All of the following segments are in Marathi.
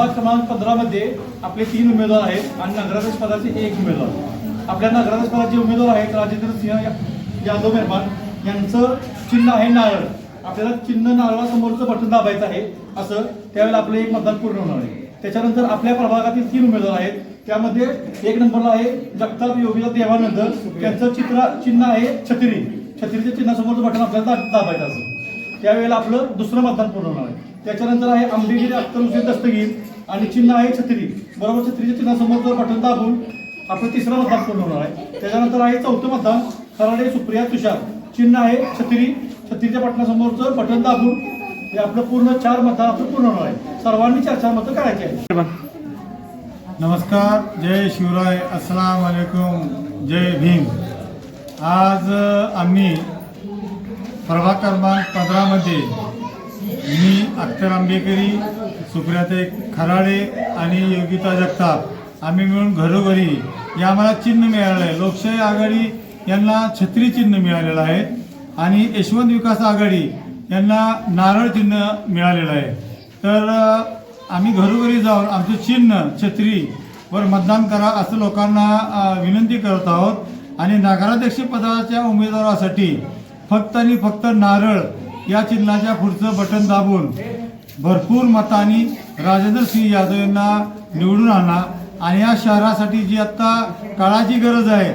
प्रभाग क्रमांक पंधरामध्ये आपले तीन उमेदवार आहेत आणि नगराध्यक्ष पदाचे एक उमेदवार. आपल्या नगराध्यक्ष पदाचे उमेदवार आहेत राजेंद्र सिंह यादव मेहमान. यांचं चिन्ह आहे नारळ. आपल्याला चिन्ह नारळासमोरचं बटन दाबायचं आहे असं त्यावेळेला आपलं एक मतदान पूर्ण होणार आहे. त्याच्यानंतर आपल्या प्रभागातील तीन उमेदवार आहेत. त्यामध्ये एक नंबरला आहे जगताप योगीला देवानंद त्यांचं चित्र चिन्ह आहे छत्री. छत्रीच्या चिन्हासमोरचं बटन आपल्याला दाबायचं असं. त्यावेळेला आपलं दुसरं मतदान पूर्ण होणार आहे. त्याच्यानंतर आहे आंबेगिरी अख्तर हुसेन दस्तगीर. आणि चिन्ह आहे छत्री. बरोबर छत्रीच्या चिन्हासमोरचं बटन दाबून आपलं तिसरं मतदान पूर्ण होणार आहे? त्याच्यानंतर आहे चौथं मतदान खराडे सुप्रिया तुषार. चिन्ह आहे छत्री. छत्रीच्या बटनासमोरचं बटन दाबून हे आपलं पूर्ण चार मतदान आपलं पूर्ण होणार आहे. सर्वांनी चार चार मतं करायची आहे. नमस्कार. जय शिवराय. अस्सलाम वालेकुम. जय भीम. आज आम्ही प्रभाग क्रमांक पंधरामध्ये मी अख्तर आंबेकरी सुप्रियाताई खराडे आणि योगिता जगताप. आम्ही मिळून घरोघरी या आम्हाला चिन्ह मिळालं आहे. लोकशाही आघाडी यांना छत्री चिन्ह मिळालेलं आहे आणि यशवंत विकास आघाडी यांना नारळ चिन्ह मिळालेलं आहे. तर आम्ही घरोघरी जाऊन आमचं चिन्ह छत्रीवर मतदान करा असं लोकांना विनंती करत आहोत. आणि नगराध्यक्ष पदाच्या उमेदवारासाठी फक्त आणि फक्त नारळ या चिन्हाच्या पुढचं बटन दाबून भरपूर मतांनी राजेंद्र सिंह यादव यांना निवडून आणा. आणि या शहरासाठी जी आत्ता काळाची गरज आहे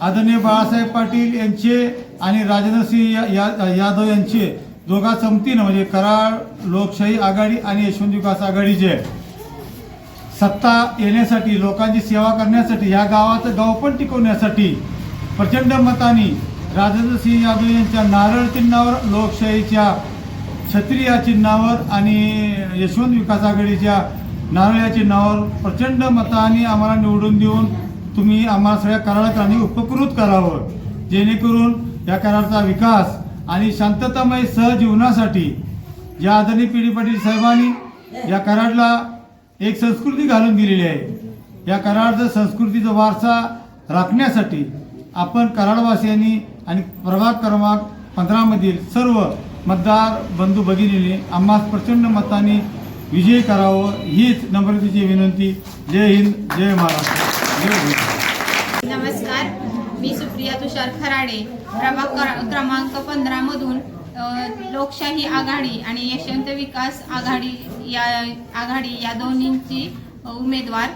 आदरणीय बाळासाहेब पाटील यांचे आणि राजेंद्र सिंह या- या- यादव यांचे दोघा संपतीनं म्हणजे कराड लोकशाही आघाडी आणि यशवंत विकास आघाडीचे सत्ता येण्यासाठी लोकांची सेवा करण्यासाठी या गावाचं गाव पण टिकवण्यासाठी प्रचंड मतांनी राजेंद्र सिंह यादव यांच्या नारळ चिन्हावर लोकशाहीच्या छत्री या चिन्हावर आणि यशवंत विकास आघाडीच्या नारळ या चिन्हावर प्रचंड मताने आम्हाला निवडून देऊन तुम्ही आम्हाला सगळ्या कराडकरांनी उपकृत करावं. जेणेकरून या कराडचा विकास आणि शांततामय सहजीवनासाठी या आदरणीय पिढी पाटील साहेबांनी या कराडला एक संस्कृती घालून दिलेली आहे. या कराडचा संस्कृतीचा वारसा राखण्यासाठी आपण कराडवासियांनी आणि प्रभाग क्रमांक पंधरामधील सर्व मतदार बंधू भगिनीने आम्हास प्रचंड मताने विजय करावं हीच नम्रतेची विनंती. जय हिंद जय महाराष्ट्र. जय हिंद. नमस्कार मी सुप्रिया तुषार खराडे. प्रभाग क्रमांक पंधरामधून लोकशाही आघाडी आणि यशवंत विकास आघाडी या आघाडी या दोन्हींची उमेदवार.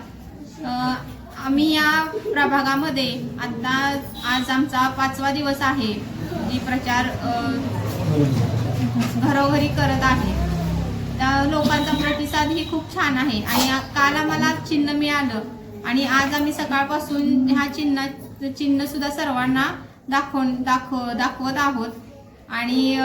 आम्ही या प्रभागामध्ये आता आज आमचा पाचवा दिवस आहे. जी प्रचार घरोघरी करत आहे. त्या लोकांचा प्रतिसाद ही खूप छान आहे. आणि काल आम्हाला चिन्ह मिळालं. आणि आज आम्ही सकाळपासून ह्या चिन्ह चिन्ह सुद्धा सर्वांना दाखवून दाखव दाखवत आहोत. आणि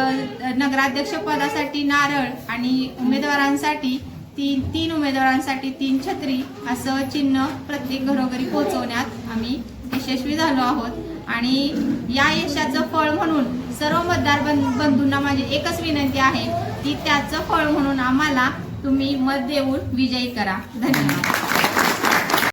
नगराध्यक्ष पदासाठी नारळ आणि उमेदवारांसाठी तीन तीन उमेदवारांसाठी तीन छत्री असं चिन्ह प्रत्येक घरोघरी पोहोचवण्यात आम्ही यशस्वी झालो आहोत. आणि या यशाचं फळ म्हणून सर्व मतदार बंधूंना माझी एकच विनंती आहे की त्याचं फळ म्हणून आम्हाला तुम्ही मत देऊन विजयी करा. धन्यवाद.